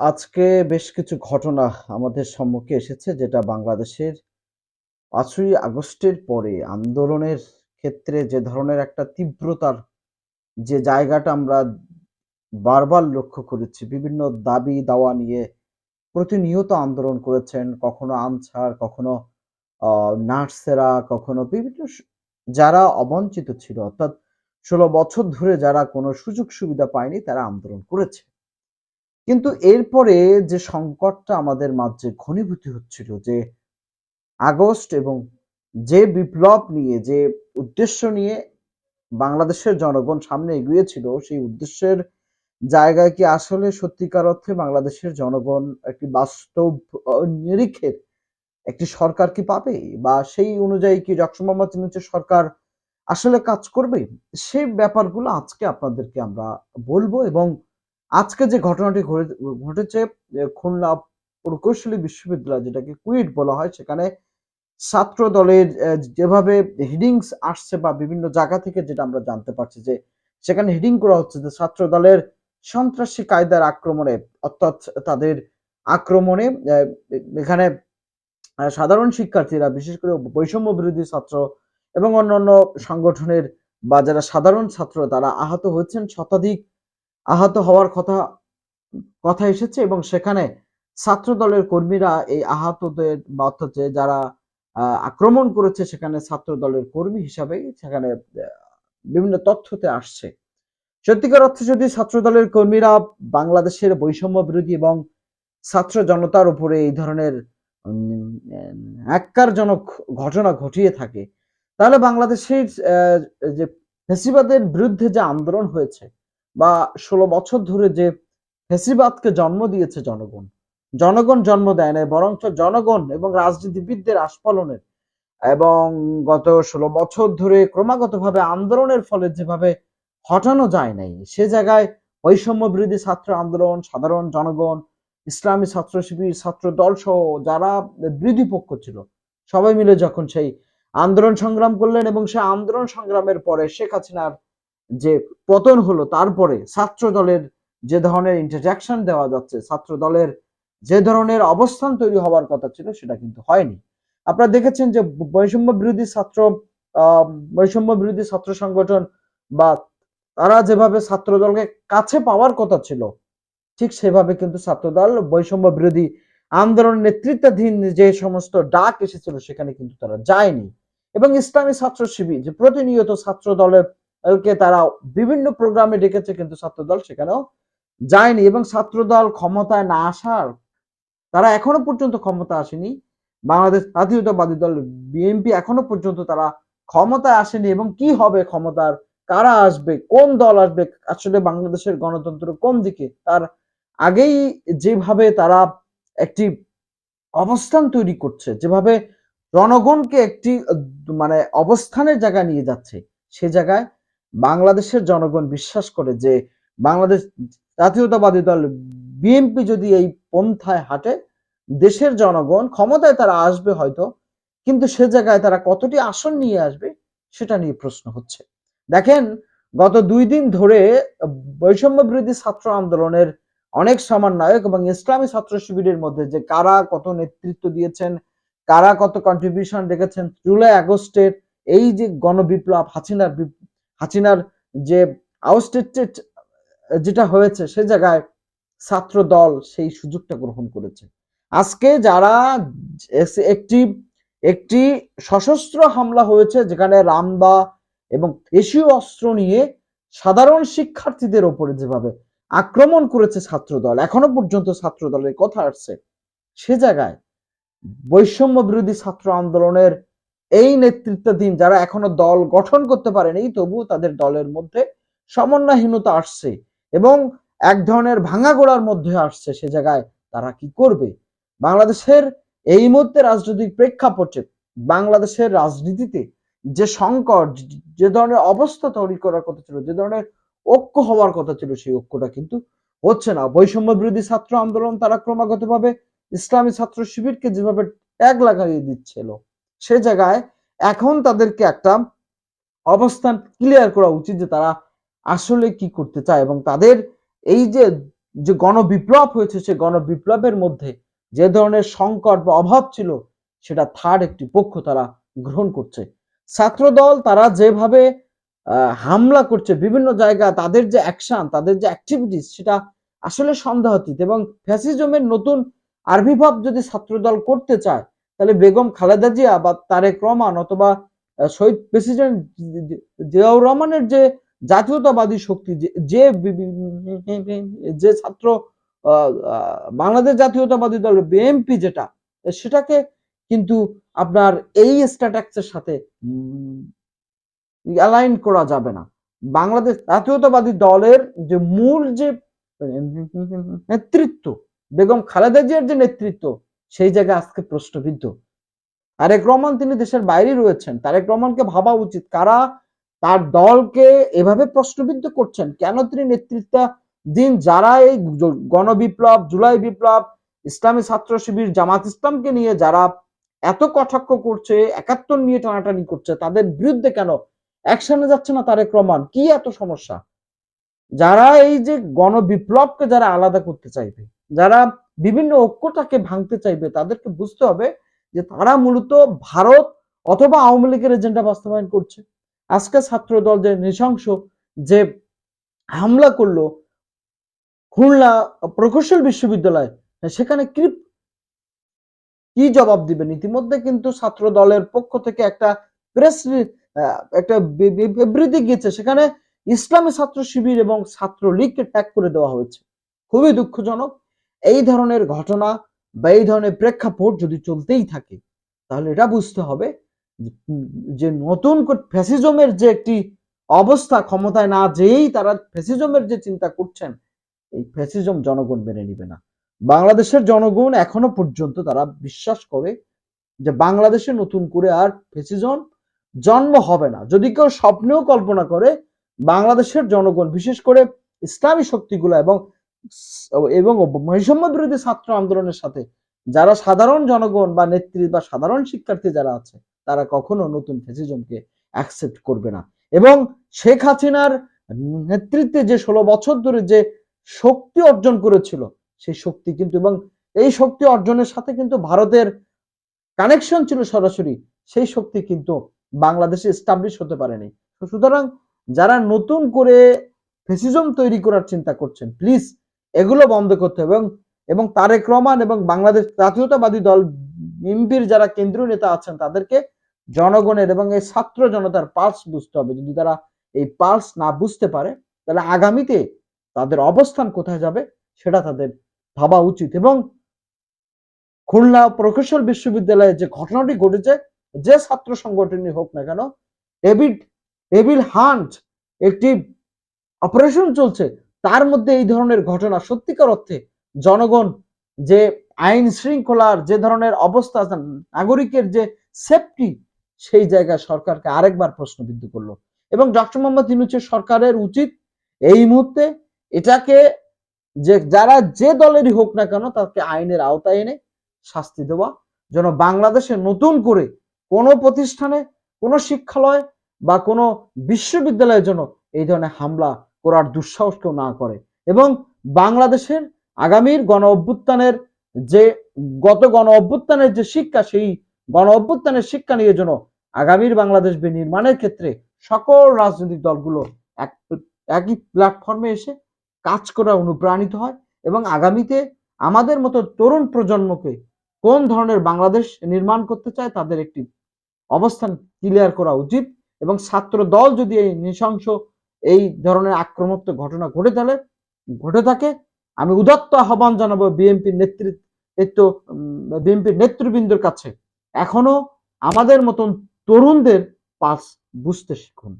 আজকে বেশ কিছু ঘটনা আমাদের সম্মুখে এসেছে যেটা বাংলাদেশের ৫ই আগস্টের পরে আন্দোলনের ক্ষেত্রে যে ধরনের একটা তীব্রতার যে জায়গাটা আমরা বারবার লক্ষ্য করেছি বিভিন্ন দাবি-দাওয়া নিয়ে প্রতিনিয়ত আন্দোলন করেছেন। কখনো আনসার, কখনো নার্সেরা, কখনো বিভিন্ন যারা অবঞ্চিত ছিল অর্থাৎ ১৬ বছর ধরে যারা কোনো সুযোগ সুবিধা পায়নি তারা আন্দোলন করেছে। কিন্তু এরপরে যে সংকটটা আমাদের মাঝে ঘনীভূত হচ্ছিল, যে আগস্ট এবং যে বিপ্লব নিয়ে, যে উদ্দেশ্য নিয়ে বাংলাদেশের জনগণ সামনে এগিয়েছিল সেই উদ্দেশ্যের জায়গায় কি আসলে সত্যিকার অর্থে বাংলাদেশের জনগণ একটি বাস্তব নিরিখের একটি সরকার কি পাবে? বা সেই অনুযায়ী কি ডক্টর মোহাম্মদ সরকার আসলে কাজ করবে? সেই ব্যাপারগুলো আজকে আপনাদেরকে আমরা বলব এবং আজকে যে ঘটনাটি ঘটে, ঘটেছে খুলনা প্রকৌশলী বিশ্ববিদ্যালয়, যেটাকে কুইট বলা হয়, সেখানে ছাত্র দলের যেভাবে হিডিংস আসছে বা বিভিন্ন জায়গা থেকে যেটা আমরা জানতে পারছি যে, সেখানে হিডিং করা হচ্ছে যে ছাত্র দলের সন্ত্রাসী কায়দার আক্রমণে, অর্থাৎ তাদের আক্রমণে এখানে সাধারণ শিক্ষার্থীরা, বিশেষ করে বৈষম্য বিরোধী ছাত্র এবং অন্যান্য সংগঠনের বা যারা সাধারণ ছাত্র, তারা আহত হয়েছেন শতাধিক আহত হওয়ার কথা কথা এসেছে এবং সেখানে ছাত্র দলের কর্মীরা এই আহতদের বা যারা আক্রমণ করেছে সেখানে ছাত্র দলের কর্মী হিসাবে সেখানে বিভিন্ন তথ্যতে আসছে। সত্যিকার অর্থে যদি ছাত্র দলের কর্মীরা বাংলাদেশের বৈষম্য বিরোধী এবং ছাত্র জনতার উপরে এই ধরনের ন্যক্কারজনক ঘটনা ঘটিয়ে থাকে, তাহলে বাংলাদেশের যে ফ্যাসিবাদের বিরুদ্ধে যে আন্দোলন হয়েছে বা ১৬ বছর ধরে যে ফ্যাসিবাদকে জন্ম দিয়েছে জনগণ। জনগণ জন্ম দেয় নাই বরঞ্চ জনগণ এবং রাজনীতিবিদদের আস্ফালনের এবং গত ১৬ বছর ধরে ক্রমাগতভাবে আন্দোলনের ফলে যেভাবে হটানো যায় নাই, সে জায়গায় বৈষম্য বিরোধী ছাত্র আন্দোলন, সাধারণ জনগণ, ইসলামী ছাত্র শিবির, ছাত্র দলসহ যারা বিরোধী পক্ষ ছিল, সবাই মিলে যখন সেই আন্দোলন সংগ্রাম করলেন এবং সেই আন্দোলন সংগ্রামের পরে শেখ হাসিনার যে পতন হলো তারপরে ছাত্র দলের যে ধরনের ইন্টারজেকশন দেওয়া যাচ্ছে, ছাত্র দলের যে ধরনের অবস্থান তৈরি হওয়ার কথা ছিল সেটা কিন্তু হয়নি। আপনারা দেখেছেন যে বৈষম্য বিরোধী ছাত্র বৈষম্য বিরোধী ছাত্র সংগঠন বা তারা যেভাবে ছাত্রদলকে কাছে পাওয়ার কথা ছিল, ঠিক সেভাবে কিন্তু ছাত্রদল বৈষম্য বিরোধী আন্দোলন নেতৃত্বাধীন যে সমস্ত ডাক এসেছিল সেখানে কিন্তু তারা যায়নি। এবং ইসলামী ছাত্র শিবির যে প্রতিনিয়ত ছাত্র দলের কে তারা বিভিন্ন প্রোগ্রামে ডেকেছে কিন্তু ছাত্রদল সেখানেও যায়নি এবং ছাত্রদল ক্ষমতায় না আসার তারা এখনও পর্যন্ত ক্ষমতা আসেনি। বাংলাদেশ জাতীয়তাবাদী দল বিএনপি এখনও পর্যন্ত তারা ক্ষমতায় আসেনি এবং কি হবে ক্ষমতার, কারা আসবে, কোন দল আসবে, আসলে বাংলাদেশের গণতন্ত্র কোন দিকে তার আগেই যেভাবে তারা একটি অবস্থান তৈরি করছে, যেভাবে জনগণকে একটি মানে অবস্থানের জায়গায় নিয়ে যাচ্ছে, সে জায়গায় বাংলাদেশের জনগণ বিশ্বাস করে যে বাংলাদেশ জাতীয়তাবাদী দল বিএনপি যদি এই পন্থায় হাঁটে, দেশের জনগণ ক্ষমতায় তারা আসবে হয়তো, কিন্তু সে জায়গায় তারা কতটি আসন নিয়ে আসবে সেটা নিয়ে প্রশ্ন হচ্ছে। দেখেন গত দুই দিন ধরে বৈষম্য বিরোধী ছাত্র আন্দোলনের অনেক সমন্বয়ক এবং ইসলামী ছাত্র শিবিরের মধ্যে যে কারা কত নেতৃত্ব দিয়েছেন, কারা কত কন্ট্রিবিউশন রেখেছেন জুলাই আগস্টের এই যে গণবিপ্লব হাসিনার হাসিনার যে আউটস্টেটেড যেটা হয়েছে সে জায়গায় ছাত্র দল সেই সুযোগটা গ্রহণ করেছে। আজকে যারা একটি একটি সশস্ত্র হামলা হয়েছে যেখানে রামদা এবং এশীয় অস্ত্র নিয়ে সাধারণ শিক্ষার্থীদের ওপরে যেভাবে আক্রমণ করেছে ছাত্রদল, এখনও পর্যন্ত ছাত্রদলের কথা আসছে। সে জায়গায় বৈষম্য বিরোধী ছাত্র আন্দোলনের এই নেতৃত্বাধীন যারা এখনও দল গঠন করতে পারেনি তবুও তাদের দলের মধ্যে সমন্বয়হীনতা আসছে এবং এক ধরনের ভাঙাগোড়ার মধ্যে আসছে সে জায়গায় তারা কি করবে? বাংলাদেশের এই মুহূর্তে রাজনৈতিক প্রেক্ষাপটে বাংলাদেশের রাজনীতিতে যে সংকট যে ধরনের অবস্থা তৈরি করার কথা ছিল, যে ধরনের ঐক্য হওয়ার কথা ছিল সেই ঐক্যটা কিন্তু হচ্ছে না। বৈষম্য বিরোধী ছাত্র আন্দোলন তারা ক্রমাগতভাবে ইসলামী ছাত্র শিবিরকে যেভাবে ট্যাগ লাগাইয়ে দিচ্ছিল, সে জায়গায় এখন তাদেরকে একটা অবস্থান ক্লিয়ার করা উচিত যে তারা আসলে কি করতে চায় এবং তাদের এই যে যে গণবিপ্লব হয়েছে, সে গণবিপ্লবের মধ্যে যে ধরনের সংকট বা অভাব ছিল, সেটা থার্ড একটি পক্ষ তারা গ্রহণ করছে। ছাত্রদল তারা যেভাবে হামলা করছে বিভিন্ন জায়গা তাদের যে অ্যাকশন তাদের যে অ্যাক্টিভিটিস সেটা আসলে সন্দেহাতীত এবং ফ্যাসিজমের নতুন আবির্ভাব যদি ছাত্রদল করতে চায় তাহলে বেগম খালেদা জিয়া বা তারেক রহমান অথবা শহীদ প্রেসিডেন্ট জিয়াউর রহমানের যে জাতীয়তাবাদী শক্তি, যে- যে ছাত্র বাংলাদেশ জাতীয়তাবাদী দল, বিএনপি যেটা, সেটাকে কিন্তু আপনার এই স্ট্যাটাক্সের সাথে অ্যালাইন করা যাবে না। বাংলাদেশ জাতীয়তাবাদী দলের যে মূল যে নেতৃত্ব, বেগম খালেদা জিয়ার যে নেতৃত্ব সেই জায়গায় আজকে প্রশ্নবিদ্ধ। তারেক রহমান তিনি দেশের বাইরে রয়েছেন, তারেক রহমানকে ভাবা উচিত। কারা তার দলকে এভাবে প্রশ্নবিদ্ধ করছেন? কেন তিনি নেতৃত্ব দিন? যারা এই গণবিপ্লব, জুলাই বিপ্লব, ইসলামী ছাত্র শিবির, জামাত ইসলামকে নিয়ে যারা এত কটাক্ষ করছে, একাত্তর নিয়ে টানাটানি করছে, তাদের বিরুদ্ধে কেন অ্যাকশনে যাচ্ছে না তারেক রহমান? কি এত সমস্যা? যারা এই যে গণবিপ্লবকে যারা আলাদা করতে চাইবে, যারা বিভিন্ন ঐক্যটাকে ভাঙতে চাইবে, তাদেরকে বুঝতে হবে যে তারা মূলত ভারত অথবা আওয়ামী লীগের এজেন্ডা বাস্তবায়ন করছে। আজকে ছাত্র দল যে নৃশংস যে হামলা করল খুলনা প্রকৌশল বিশ্ববিদ্যালয়, সেখানে কি কি জবাব দিবেন? ইতিমধ্যে কিন্তু ছাত্র দলের পক্ষ থেকে একটা প্রেস একটা বিবৃতি গিয়েছে, সেখানে ইসলামী ছাত্র শিবির এবং ছাত্র লীগকে ট্যাগ করে দেওয়া হয়েছে। খুবই দুঃখজনক। এই ধরনের ঘটনা বা এই ধরনের প্রেক্ষাপট যদি চলতেই থাকে, তাহলে এটা বুঝতে হবে যে- নতুন ফ্যাসিজমের যে একটি অবস্থা ক্ষমতায় না যেই তারা ফ্যাসিজমের যে চিন্তা করছেন, এই ফ্যাসিজম জনগণ মেনে নিবে না। বাংলাদেশের জনগণ এখনও পর্যন্ত তারা বিশ্বাস করে যে বাংলাদেশে নতুন করে আর ফ্যাসিজম জন্ম হবে না। যদি কেউ স্বপ্নেও কল্পনা করে, বাংলাদেশের জনগণ, বিশেষ করে ইসলামী শক্তিগুলো এবং এবং বৈষম্য বিরোধী ছাত্র আন্দোলনের সাথে যারা সাধারণ জনগণ বা নেত্রী বা সাধারণ শিক্ষার্থী যারা আছে, তারা কখনো নতুন ফ্যাসিজমকে অ্যাকসেপ্ট করবে না। এবং শেখ হাসিনার নেতৃত্বে যে ষোলো বছর ধরে যে শক্তি অর্জন করেছিল, সেই শক্তি কিন্তু এবং এই শক্তি অর্জনের সাথে কিন্তু ভারতের কানেকশন ছিল সরাসরি, সেই শক্তি কিন্তু বাংলাদেশে এস্টাবলিশ হতে পারেনি। সুতরাং যারা নতুন করে ফেসিজম তৈরি করার চিন্তা করছেন প্লিজ এগুলো বন্ধ করতে হবে। এবং এবং তারেক রহমান এবং বাংলাদেশ জাতীয়তাবাদী দল এমপির যারা কেন্দ্রীয় নেতা আছেন, তাদেরকে জনগণের এবং এই ছাত্র জনতার পালস বুঝতে হবে। যদি তারা এই পালস না বুঝতে পারে, তাহলে আগামীতে তাদের অবস্থান কোথায় যাবে, সেটা তাদের ভাবা উচিত। এবং খুলনা প্রকৌশল বিশ্ববিদ্যালয়ে যে ঘটনাটি ঘটেছে, যে ছাত্র সংগঠনই হোক না কেন, ডেভিড, ডেভিল হান্ট একটি অপারেশন চলছে। তার মধ্যে এই ধরনের ঘটনা সত্যিকার অর্থে জনগণ যে আইন শৃঙ্খলার যে ধরনের অবস্থা নাগরিকের যে সেফটি সেই জায়গায় সরকারকে আরেকবার প্রশ্নবিদ্ধ করল। এবং ডক্টর মোহাম্মদ ইউনুসের সরকারের উচিত এই মুহূর্তে এটাকে যে যারা যে দলেরই হোক না কেন, তাকে আইনের আওতায় এনে শাস্তি দেওয়া, যেন বাংলাদেশে নতুন করে কোনো প্রতিষ্ঠানে, কোনো শিক্ষালয় বা কোনো বিশ্ববিদ্যালয়ের জন্য এই ধরনের হামলা করার দুঃসাহস কেউ না করে। এবং বাংলাদেশের আগামীর গণ অভ্যুত্থানের যে, গত গণ অভ্যুত্থানের যে শিক্ষা, সেই গণ অভ্যুত্থানের শিক্ষা নিয়ে যেন আগামীর বাংলাদেশ নির্মাণের ক্ষেত্রে সকল রাজনৈতিক দলগুলো এক, একই প্ল্যাটফর্মে এসে কাজ করা অনুপ্রাণিত হয় এবং আগামীতে আমাদের মতো তরুণ প্রজন্মকে কোন ধরনের বাংলাদেশ নির্মাণ করতে চায় তাদের একটি অবস্থান ক্লিয়ার করা উচিত এবং ছাত্র দল যদি এই নৃশংস এই ধরনের আক্রমণাত্মক ঘটনা ঘটে তাহলে, ঘটে থাকে। আমি উদাত্ত আহ্বান জানাব বিএনপির নেতৃত্ব বিএনপির নেতৃবৃন্দের কাছে। এখনও আমাদের মতন তরুণদের পাস বুঝতে শিখুন।